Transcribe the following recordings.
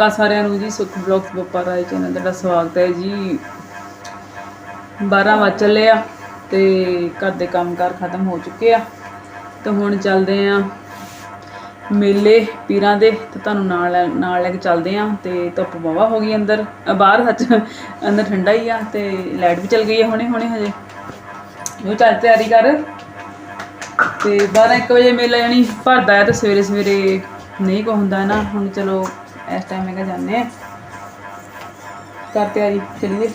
ਹਾਂਜੀ ਸਾਰਿਆਂ ਨੂੰ ਜੀ, ਸੁਖ ਬਲੌਗਸ ਬੱਪਾ ਰਾਏ ਚੈਨਲ ਤੁਹਾਡਾ ਸਵਾਗਤ ਹੈ ਜੀ। 12 ਵਜ ਚੱਲੇ ਆ ਤੇ ਘਰ ਦੇ ਕੰਮਕਾਰ ਖਤਮ ਹੋ ਚੁੱਕੇ ਆ। ਤੇ ਹੁਣ ਚੱਲਦੇ ਆ ਮੇਲੇ ਪੀਰਾਂ ਦੇ, ਤੇ ਤੁਹਾਨੂੰ ਨਾਲ ਨਾਲ ਲੈ ਕੇ ਚੱਲਦੇ ਆ ਤੇ ਧੁੱਪ ਬਾਵਾ ਹੋ ਗਈ ਅੰਦਰ ਬਾਹਰ ਸੱਚ ਅੰਦਰ ਠੰਡਾ ਹੀ ਆ ਤੇ ਲਾਈਟ ਵੀ ਚੱਲ ਗਈ ਹੈ ਹੁਣੇ ਹੁਣੇ ਹਜੇ। ਉਹ ਚੱਲ ਤਿਆਰੀ ਕਰ। ਤੇ 12 1 ਵਜੇ ਮੇਲਾ ਜਾਣੀ ਭਰਦਾ ਹੈ ਤੇ ਸਵੇਰੇ ਸਵੇਰੇ ਨਹੀਂ ਕੋ ਹੁੰਦਾ ਨਾ, ਹੁਣ ਚਲੋ ਇਸ ਟਾਈਮ ਮੈਂ ਕਿਹਾ ਜਾਂਦੇ ਆ ਕਰ ਤਿਆਰੀ ਚਲੀਏ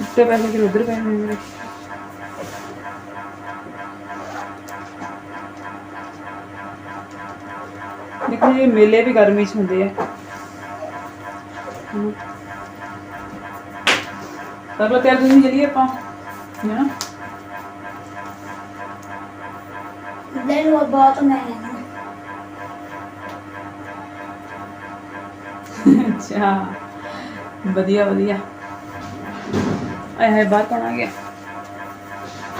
ਇੱਥੇ ਪੈਸੇ ਕਿ ਉਧਰ ਪੈਸੇ ਨੇ ਮੇਰੇ ਦੇਖੋ ਜੀ ਮੇਲੇ ਵੀ ਗਰਮੀ ਚ ਹੁੰਦੇ ਆ। ਹਮ। ਕਰ ਲੋ ਤਿਆਰ ਤੁਸੀਂ ਚਲੀਏ ਆਪਾਂ। ਹੈ ਨਾ? ਦਿਨ ਉਹ ਬਹੁਤ ਮਹਿੰਗਾ ਅੱਛਾ। ਵਧੀਆ ਵਧੀਆ। ਆਏ ਹਾਏ ਬਾਹਰ ਕੌਣ ਆ ਗਿਆ?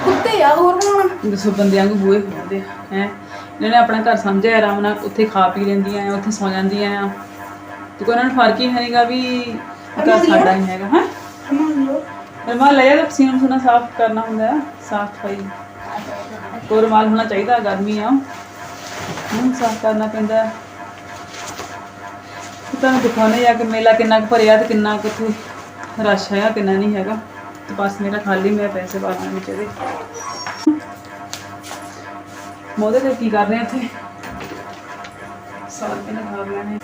ਕੁੱਤੇ ਆ ਹੋਰ ਬਣਾਉਣਾ ਦੱਸੋ ਬੰਦਿਆਂ ਨੂੰ ਬੂਹੇ ਖੋਲਦੇ ਹੈ? ਇਹਨਾਂ ਨੇ ਆਪਣਾ ਘਰ ਸਮਝਿਆ ਆਰਾਮ ਨਾਲ ਉੱਥੇ ਖਾ ਪੀ ਲੈਂਦੀਆਂ ਆ ਉੱਥੇ ਸੌ ਜਾਂਦੀਆਂ ਆ। ਤੇ ਕੋਈ ਉਹਨਾਂ ਨੂੰ ਫ਼ਰਕ ਹੀ ਹੈ ਨਹੀਂਗਾ ਵੀ ਘਰ ਸਾਡਾ ਹੀ ਹੈਗਾ ਹਾਂ? ਰਮਾਲ ਲੈ ਜਾ ਪਸੀਨਾ ਸੁਣਾ ਸਾਫ਼ ਕਰਨਾ ਹੁੰਦਾ ਹੈ, ਸਾਫ਼ ਸਫ਼ਾਈ। ਕੋਈ ਰੁਮਾਲ ਹੋਣਾ ਚਾਹੀਦਾ, ਗਰਮੀ ਆ। ਮੂੰਹ ਸਾਫ਼ ਕਰਨਾ ਪੈਂਦਾ ਹੈ। ਤੁਹਾਨੂੰ ਦਿਖਾਉਣੇ ਜਾ ਕੇ ਮੇਲਾ ਕਿੰਨਾ ਕੁ ਭਰਿਆ ਤੇ ਕਿੰਨਾ ਕੁ ਇੱਥੇ ਰਸ਼ ਹੈ, ਕਿੰਨਾ ਨਹੀਂ ਹੈਗਾ। ਤੇ ਬਸ ਮੇਰਾ ਖਾਲੀ, ਮੈਂ ਪੈਸੇ ਪਾਣਾ ਵਿੱਚ ਇਹਦੇ। ਮੋਦੇ ਤੇ ਕੀ ਕਰ ਰਹੇ ਆ ਇੱਥੇ? ਸੌ ਰੁਪਏ ਨਾਲ ਖਾ ਲੈਣੇ।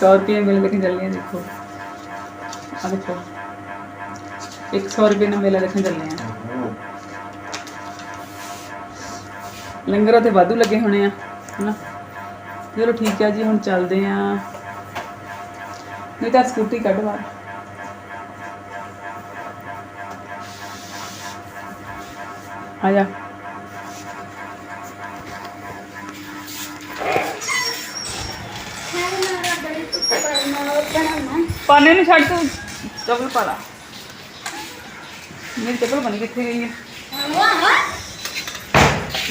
100 ਰੁਪਏ ਮਿਲ ਕੇ ਚੱਲੇ ਦੇਖੋ। ਆ ਦੇਖੋ। 100 ਰੁਪਏ ਨਾਲ ਮੇਲਾ ਦੇਖਣ ਚੱਲੇ ਆ। ਲੰਗਰਾਂ ਤੇ ਵਾਧੂ ਲੱਗੇ ਹੋਣੇ ਆ ਹਨਾ? ਚਲੋ ਠੀਕ ਆ ਜੀ ਹੁਣ ਚੱਲਦੇ ਆ। ਨਹੀਂ ਤਾਂ ਸਕੂਟੀ ਕੱਢ ਬਾਹਰ। ਆ ਜਾ। ਪਾਣੇ ਨੂੰ ਛੱਡ ਤੂੰ। ਚੱਪਲ ਪਾ ਲਾ। ਮੇਰੀ ਚੱਪਲ ਬਣੀ ਕਿੱਥੇ ਗਈ ਹੈ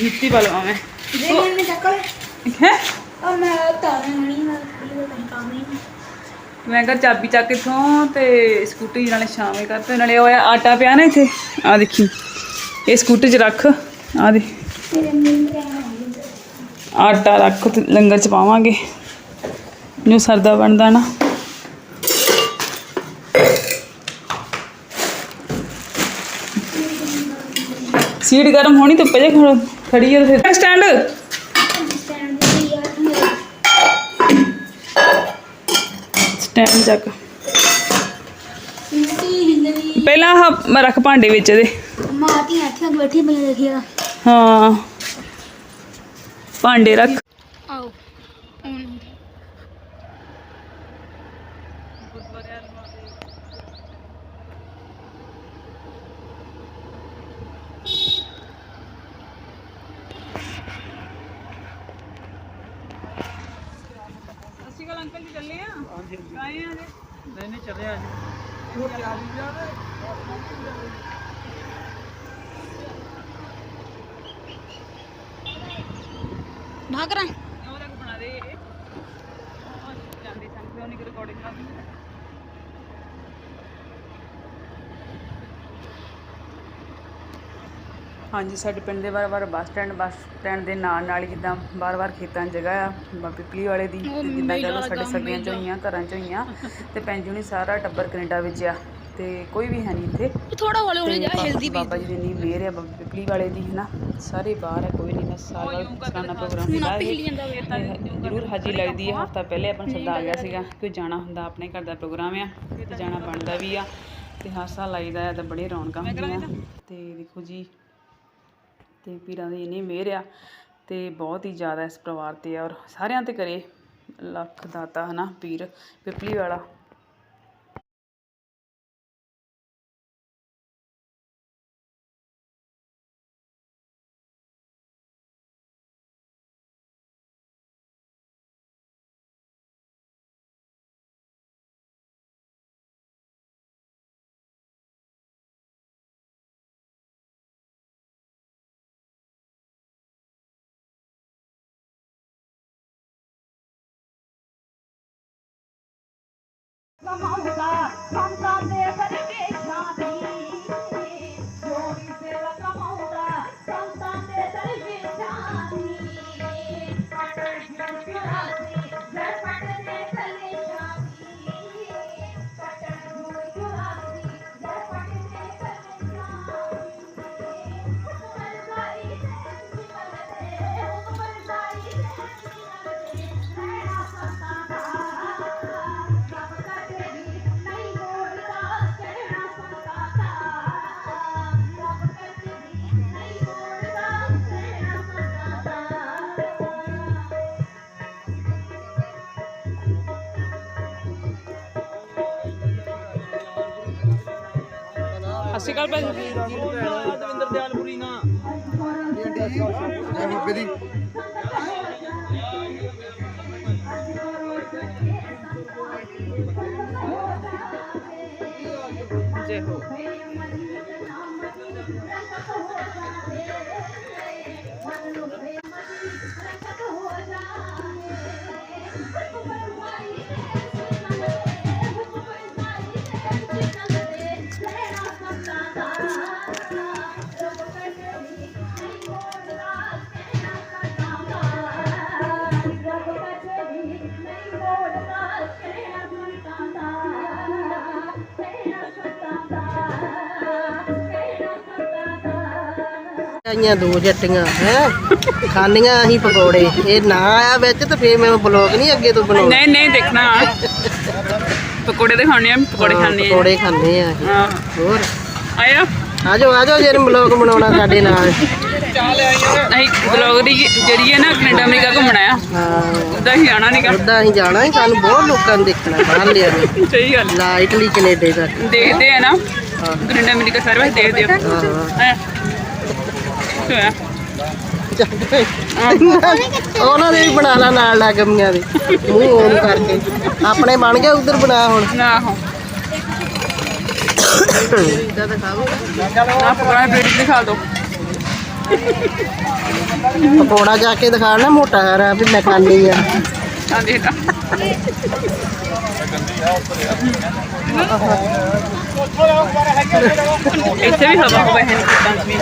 ਮਿੱਟੀ ਪਾ ਲਵਾਂ ਮੈਂ। ਜੇ ਮੈਂ ਚੱਕਲ ਹੈ? ਉਹ ਮੈਂ ਤਾਰੇ ਨਹੀਂ ਮੈਂ ਦਾ ਕੰਮ ਨਹੀਂ ਮੈਂ ਕਿਹਾ ਚਾਬੀ ਚੱਕ ਇੱਥੋਂ ਤੇ ਸਕੂਟੀ ਨਾਲੇ ਸ਼ਾਮੇ ਕਰ ਤੇ ਨਾਲੇ ਉਹ ਆਟਾ ਪਿਆ ਨਾ ਇੱਥੇ। ਆ ਦੇਖੀ। ਇਹ ਸਕੂਟੀ 'ਚ ਰੱਖ। ਆ ਦੇ ਆਟਾ ਰੱਖ ਤੇ ਲੰਗਰ 'ਚ ਪਾਵਾਂਗੇ। ਜੋ ਸਰਦਾ ਬਣਦਾ ਨਾ। ਸੀਟ ਗਰਮ ਹੋਣੀ ਧੁੱਪੇ ਜੇ ਖੜੋ- ਹੈ ਫਿਰ। ਸਟੈਂਡ ਸਟੈਂਡ ਹਿੰਦਰੀ ਪਹਿਲਾਂ ਆਹ ਮੈਂ ਰੱਖ ਭਾਂਡੇ ਵਿੱਚ ਇਹਦੇ। ਮਾਤੀ ਆਠੀਆਂ ਬੈਠੀ ਬਈ ਦੇਖੀਆ ਹਾਂ। ਭਾਂਡੇ ਰੱਖ ਆਓ ਅਸੀਂ ਕੱਲ ਅੰਕਲ ਜੀ ਚੱਲੇ ਆ ਹਾਂਜੀ ਆਏ ਆ ਜੀ ਨਹੀਂ ਨਹੀਂ ਚੱਲੇ ਆ ਜੀ ਭਾਗ ਰਾਂ ਉਹ ਤੱਕ ਬਣਾ ਦੇ ਇਹ ਉਹ ਸੰਗ ਉਹਨੇ ਰਿਕਾਰਡਿੰਗ ਕਰ ਹਾਂਜੀ ਸਾਡੇ ਪਿੰਡ ਦੇ ਬਾਰ-ਬਾਰ ਬੱਸ ਸਟੈਂਡ ਬੱਸ ਸਟੈਂਡ ਦੇ ਨਾਲ ਨਾਲ ਹੀ ਜਿੱਦਾਂ ਬਾਰ-ਬਾਰ ਖੇਤਾਂ 'ਚ ਜਗ੍ਹਾ ਆ ਪਿਪਲੀ ਵਾਲੇ ਦੀ ਤੇ ਜਿੱਦਾਂ ਲਓ ਸਾਡੇ ਸਗੀਆਂ ਚੋਂ ਹੀ ਆ ਘਰਾਂ ਚੋਂ ਹੀ ਆ ਤੇ ਪੈਂਜੂ ਨਹੀਂ ਸਾਰਾ ਟੱਬਰ ਕੈਨੇਡਾ ਵਿੱਚ ਆ ਤੇ ਕੋਈ ਵੀ ਹੈ ਨਹੀਂ ਇੱਥੇ। ਥੋੜਾ ਹੌਲੀ ਹੌਲੀ ਜਾ ਹਿਲਦੀ ਬਾਬਾ ਜੀ ਦੀ ਨੀ ਮਿਹਰ ਹੈ ਬਾਬਾ ਪਿਪਲੀ ਵਾਲੇ ਦੀ ਹੈ ਨਾ ਸਾਰੇ ਬਾਹਰ ਹੈ ਕੋਈ ਸਾਰਾ ਸਾਨਾ ਪ੍ਰੋਗਰਾਮ ਹੁੰਦਾ ਹੈ ਹਿੱਲੀ ਜਾਂਦਾ ਵੇ ਤੇ ਜ਼ਰੂਰ ਹਾਜੀ ਲੱਗਦੀ ਹੈ ਹਫਤਾ ਪਹਿਲੇ ਆਪਾਂ ਨੂੰ ਸੱਦਾ ਆ ਗਿਆ ਸੀਗਾ ਕਿ ਜਾਣਾ ਹੁੰਦਾ ਆਪਣੇ ਘਰ ਦਾ ਪ੍ਰੋਗਰਾਮ ਆ ਤੇ ਜਾਣਾ ਬਣਦਾ ਵੀ ਆ ਤੇ ਹਾਸਾ ਲਾਈਦਾ ਹੈ ਤਾਂ ਬੜੀ ਰੌਣਕਾਂ ਹੁੰਦੀਆਂ। ਤੇ। ਦੇਖੋ ਜੀ ਤੇ ਪੀਰਾਂ ਦੀ ਇੰਨੀ ਮਿਹਰ ਆ ਤੇ ਬਹੁਤ ਹੀ ਜ਼ਿਆਦਾ ਇਸ ਪਰਿਵਾਰ ਤੇ ਆ ਔਰ ਸਾਰਿਆਂ ਤੇ ਕਰੇ ਲੱਖ ਦਾਤਾ ਹਨਾ ਪੀਰ ਪਿਪਲੀ ਵਾਲਾ। ਸਤਿ ਸ਼੍ਰੀ ਅਕਾਲ ਭਾਜੀ। ਦਵਿੰਦਰ ਦਿਆਲਪੁਰੀ ਨਾ ਜੈ ਬਾਬੇ ਦੀ ਜੈ ਹੋ। ਆਈਆਂ ਦੋ ਜੱਟੀਆਂ ਹੈ? ਖਾਣੀਆਂ ਅਸੀਂ ਪਕੌੜੇ। ਇਹ ਨਾ ਆਇਆ ਵਿੱਚ ਤੇ ਫੇਰ ਮੈਂ ਬਲੌਗ ਨਹੀਂ ਅੱਗੇ ਤੋਂ ਬਣਾਉਣਾ। ਨਹੀਂ ਨਹੀਂ ਦੇਖਣਾ। ਪਕੌੜੇ ਤੇ ਖਾਣੇ ਆ ਪਕੌੜੇ ਖਾਣੇ ਆ। ਪਕੌੜੇ ਖਾਂਦੇ ਆ ਅਸੀਂ। ਹਾਂ। ਹੋਰ? ਆਇਆ ਆਜੋ ਆਜੋ ਜੇ ਬਲੌਗ ਬਣਾਉਣਾ ਸਾਡੇ ਨਾਲ। ਅਸੀਂ ਬਲੌਗ ਦੀ ਜਿਹੜੀ ਹੈ ਨਾ ਕੈਨੇਡਾ ਅਮਰੀਕਾ ਘੁੰਮਣਾ ਆ। ਹਾਂ। ਉਹਦਾ ਹੀ ਆਣਾ ਨਹੀਂਗਾ ਉਦਾਂ ਅਸੀਂ ਜਾਣਾ ਹੀ ਸਾਨੂੰ ਬਹੁਤ ਲੋਕਾਂ ਨੂੰ ਦੇਖਣਾ ਬਾਹਰ ਲਿਆ ਸਹੀ ਗੱਲ। ਲਾ ਇਟਲੀ ਕੈਨੇਡਾ ਦੇਖਦੇ ਆ ਨਾ। ਕੈਨੇਡਾ ਅਮਰੀਕਾ ਸਾਰੇ ਵਾਸਤੇ ਦੇਖਦੇ ਆ। ਹਾਂ। ਆਇਆ ਹੋਇਆ ਉਹਨਾਂ ਦੇ ਵੀ ਬਣਾ ਲਾ ਨਾਲ ਲੱਗਮੀਆਂ ਦੇ। ਮੂੰਹ ਓਮ ਕਰਕੇ। ਆਪਣੇ ਬਣ ਗਏ ਉਧਰ ਬਣਾ ਹੁਣ। ਨਾ ਹੋ। ਇਦਾਂ ਤਾਂ ਖਾਓ ਨਾ ਪਕੌੜਾ ਪਲੇਟ ਦਿਖਾ ਦਿਓ ਪਕੌੜਾ ਜਾ ਕੇ ਦਿਖਾਣਾ ਮੋਟਾ ਹਰਾ ਵੀ ਮੈਂ ਖਾਣੀ ਆ। ਆ ਇੱਥੇ ਵੀ ਹਵਾ ਹੋਵੇ ਹੈ ਵੀ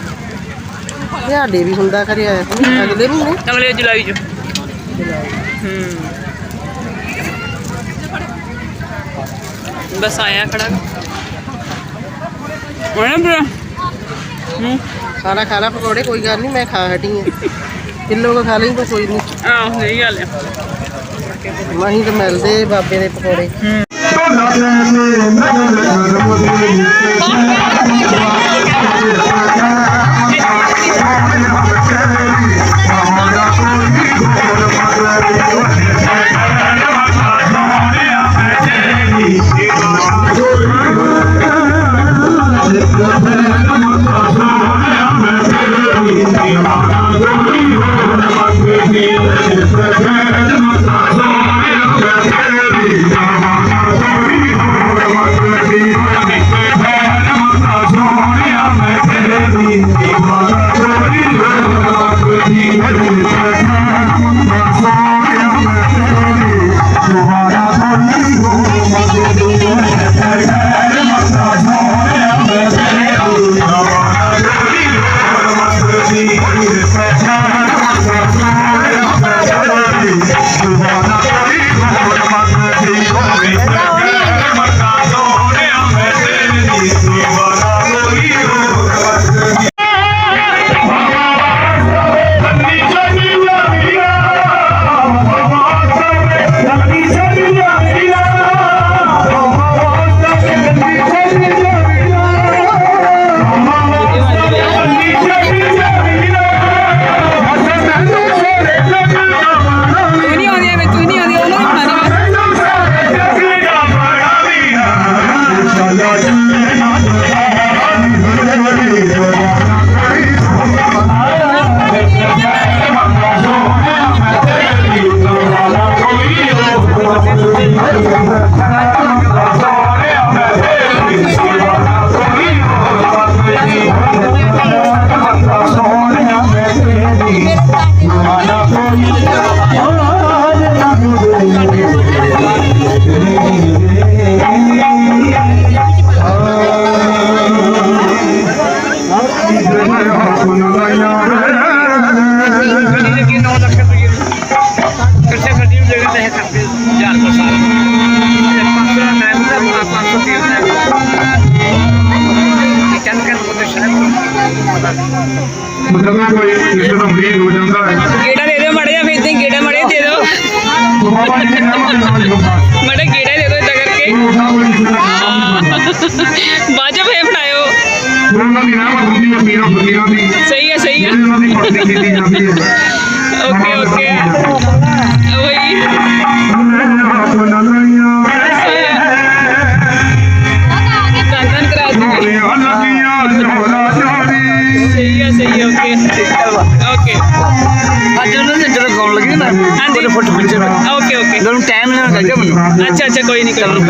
ਇਹ ਸਾਡੇ ਵੀ ਹੁੰਦਾ ਕਰਿਆ ਅਗਲੇ ਮਹੀਨੇ ਅਗਲੇ ਜੁਲਾਈ ਚ। ਹੂੰ। ਬਸ ਆਇਆ ਖੜਾ। ਉਹਨੇ ਬਰਾ ਹੂੰ। ਖਾਣਾ ਖਾਣਾ ਪਕੌੜੇ ਕੋਈ ਗੱਲ ਨਹੀਂ ਮੈਂ ਖਾ ਹਟੀ ਆ। ਕਿਲੋ ਕੋ ਖਾ ਲਈ ਤਾਂ ਕੋਈ ਨਹੀਂ। ਆਹ ਸਹੀ ਗੱਲ ਆ। ਮਾਹੀ ਤਾਂ ਮਿਲਦੇ ਬਾਬੇ ਦੇ ਪਕੌੜੇ।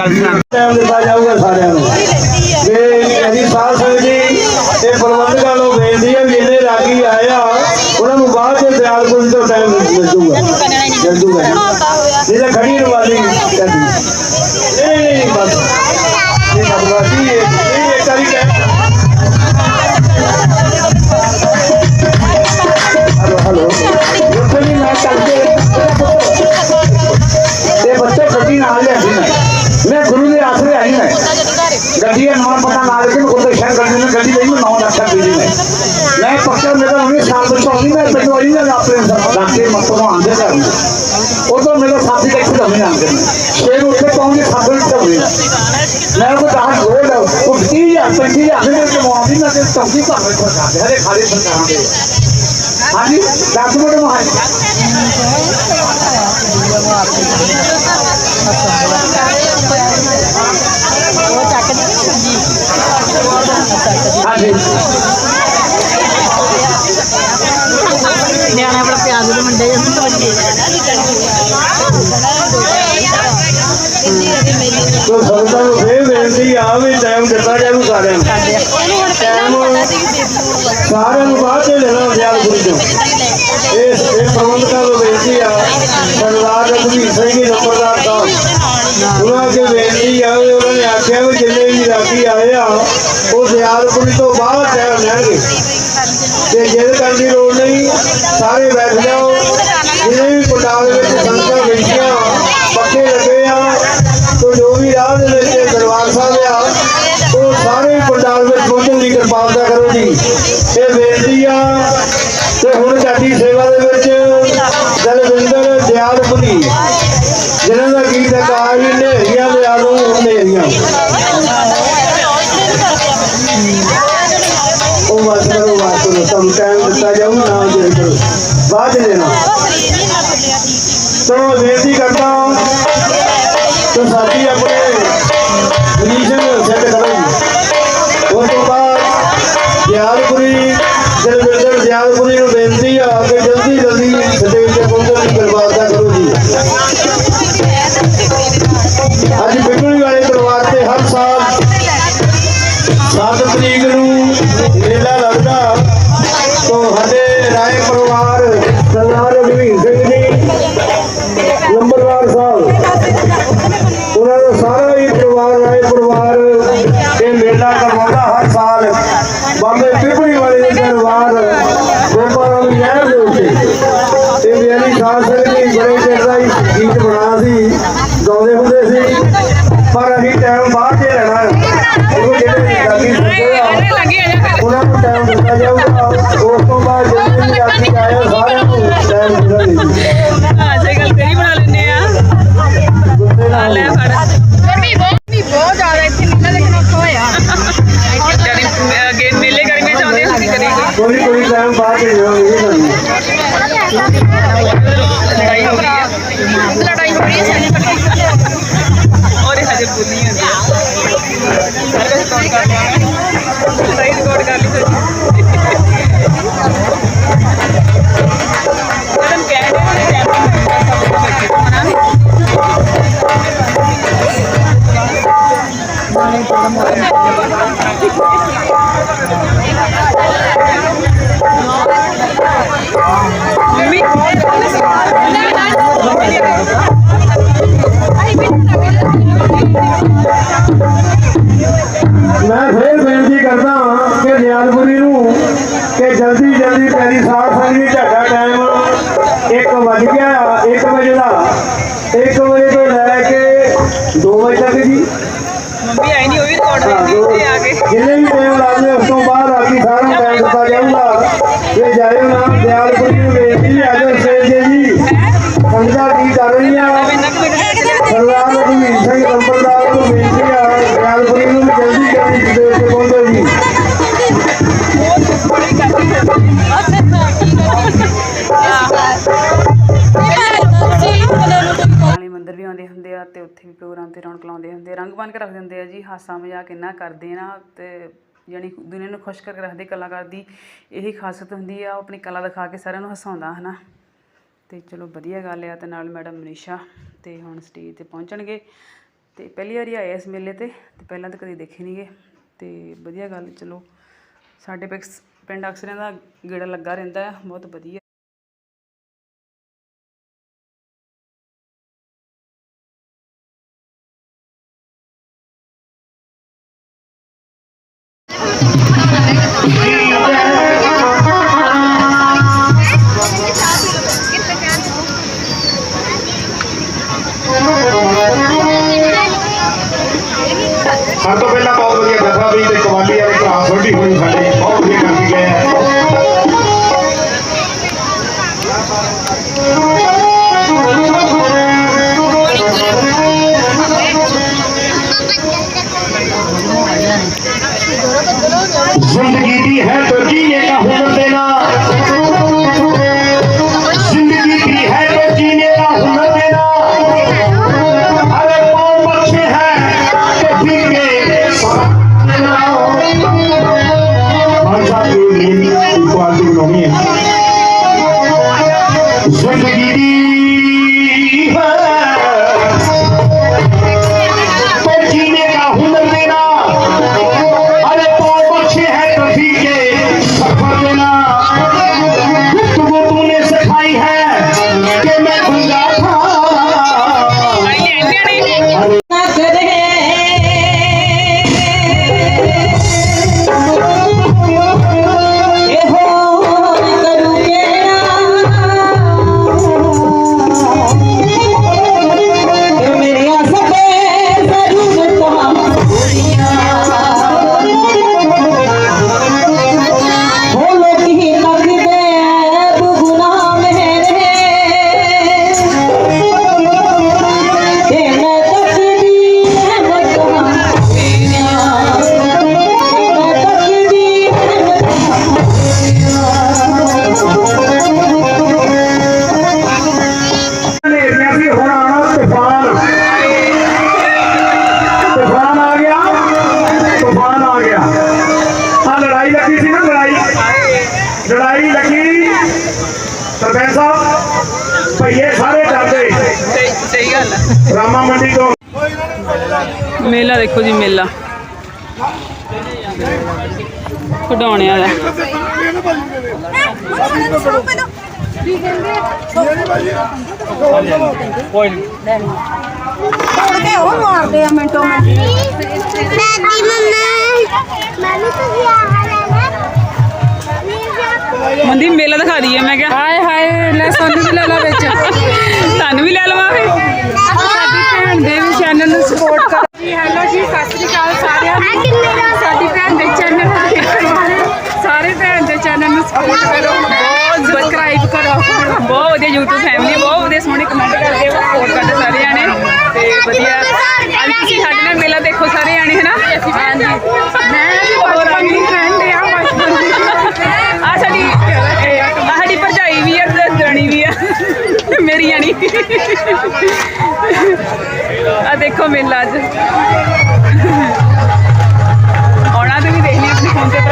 但是。ਤੇ ਜਿਹਦੇ ਕੰਨ ਦੀ ਲੋੜ ਨਹੀਂ, ਸਾਰੇ ਬੈਠ ਜਾਓ। ਜਿਹਨੇ ਵੀ ਪੰਡਾਲ ਦੇ ਵਿੱਚ ਸੰਗਤਾਂ ਬੈਠੀਆਂ ਪੱਕੇ ਲੱਗੇ ਆ, ਤੋਂ ਜੋ ਵੀ ਰਾਹ ਦੇ ਵਿੱਚ ਦਰਬਾਰ ਸਾਹਿਬ ਆ, ਉਹ ਸਾਰੇ ਪੰਡਾਲ ਵਿੱਚ ਪਹੁੰਚਣ ਦੀ ਕਿਰਪਾਲਤਾ ਕਰੋ ਜੀ। ਇਹ ਬੇਨਤੀ ਆ, ਤੇ ਹੁਣ ਸਾਡੀ ਸੇਵਾ ਦੇ ਵਿੱਚ ਦਲਵਿੰਦਰ ਦਿਆਲਪੁਰੀ ਜਿਹਨਾਂ ਦਾ ਗੀਤ ਗੀਤਕਾਰ ਜੀ ਨੇ बाद लेना तो बेनती करता हूँ तो साथी अपने पोजीशन सेट करो उस तो बाद जियालपुरी दिलविंदर जियालपुरी 1 ਵਜੇ ਦਾ 1 ਵਜੇ ਤੋਂ ਲੈ ਕੇ 2 ਵਜੇ ਤੱਕ ਜੀ। ਮੰਮੀ ਆਈ ਨਹੀਂ ਉਹ ਵੀ ਰਿਕਾਰਡ ਵੇਖਦੀ ਆ ਕੇ। ਜਿੰਨੇ ਵੀ ਟਾਈਮ ਲੱਗਦੇ ਉਸ ਤੋਂ ਬਾਅਦ ਆ ਕੇ ਸਾਰਾ ਟਾਈਮ ਦਿੱਤਾ ਜਾਊਗਾ ਇਹ ਜਾਇਓ ਨਾ ਦਿਆਲਪੁਰੀ ਬਣ ਕੇ ਰੱਖ ਦਿੰਦੇ ਆ ਜੀ, ਹਾਸਾ ਮਜ਼ਾਕ ਇੰਨਾ ਕਰਦੇ ਨਾ ਤੇ ਯਾਨੀ ਦੁਨੀਆ ਨੂੰ ਖੁਸ਼ ਕਰਕੇ ਰੱਖਦੇ, ਕਲਾਕਾਰ ਦੀ ਇਹੀ ਖਾਸੀਅਤ ਹੁੰਦੀ ਆ, ਉਹ ਆਪਣੀ ਕਲਾ ਦਿਖਾ ਕੇ ਸਾਰਿਆਂ ਨੂੰ ਹਸਾਉਂਦਾ, ਹਨਾ? ਤੇ ਚਲੋ ਵਧੀਆ ਗੱਲ ਆ, ਤੇ ਨਾਲ ਮੈਡਮ ਮਨੀਸ਼ਾ ਤੇ ਹੁਣ ਸਟੇਜ ਤੇ ਪਹੁੰਚਣਗੇ। ਤੇ ਪਹਿਲੀ ਵਾਰੀ ਆਏ ਇਸ ਮੇਲੇ ਤੇ ਤੇ ਪਹਿਲਾਂ ਤਾਂ ਕਦੇ ਦੇਖੇ ਨਹੀਂਗੇ ਤੇ ਵਧੀਆ ਗੱਲ, ਚਲੋ ਸਾਡੇ ਪਿਕਸ ਪਿੰਡ ਅਕਸਰਿਆਂ ਦਾ ਗੇੜਾ ਲੱਗਾ ਰਹਿੰਦਾ ਆ, ਬਹੁਤ ਵਧੀਆ ਸਭ ਤੋਂ ਪਹਿਲਾਂ ਬਹੁਤ ਵਧੀਆ ਜਥਾ ਵੀ ਤੇ ਕਵਾਲੀ ਵਾਲੇ ਭਰਾ ਸੋਢੀ ਹੋਣੀ ਸਾਡੇ ਸਰਪੰਚ ਸਾਹਿਬ ਭਈਏ ਸਾਰੇ ਡਰਦੇ। ਸਹੀ ਗੱਲ ਹੈ ਰਾਮਾ ਮੰਡੀ ਤੋਂ ਮੇਲਾ ਦੇਖੋ ਜੀ ਮੇਲਾ। ਖਡਾਉਣਿਆਂ ਦਾ ਦਾਦੀ ਮੰਮਾ ਮੰਮੀ ਤੁਸੀਂ ਆਹ ਲੈਣਾ ਮੰਦੀ ਮੇਲਾ ਦਿਖਾ ਦਈਏ ਮੈਂ ਕਿਹਾ। ਹਾਏ ਹਾਏ ਲੈ ਸਾਨੂੰ ਵੀ ਲੈ ਲਾ ਵਿੱਚ। ਤੁਹਾਨੂੰ ਵੀ ਲੈ ਲਵਾਂ ਫੇ। ਸਾਡੀ ਭੈਣ ਦੇ ਵੀ ਚੈਨਲ ਨੂੰ ਸਪੋਰਟ ਕਰੋ। ਜੀ ਹੈਲੋ ਜੀ ਸਤਿ ਸ੍ਰੀ ਅਕਾਲ ਸਾਰਿਆਂ आ देखो मेला अज आना तो भी देखनी अपने फ़ोन से। पर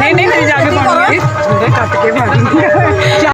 नहीं नहीं फिर जाके पाऊँगी कट के पाऊँगी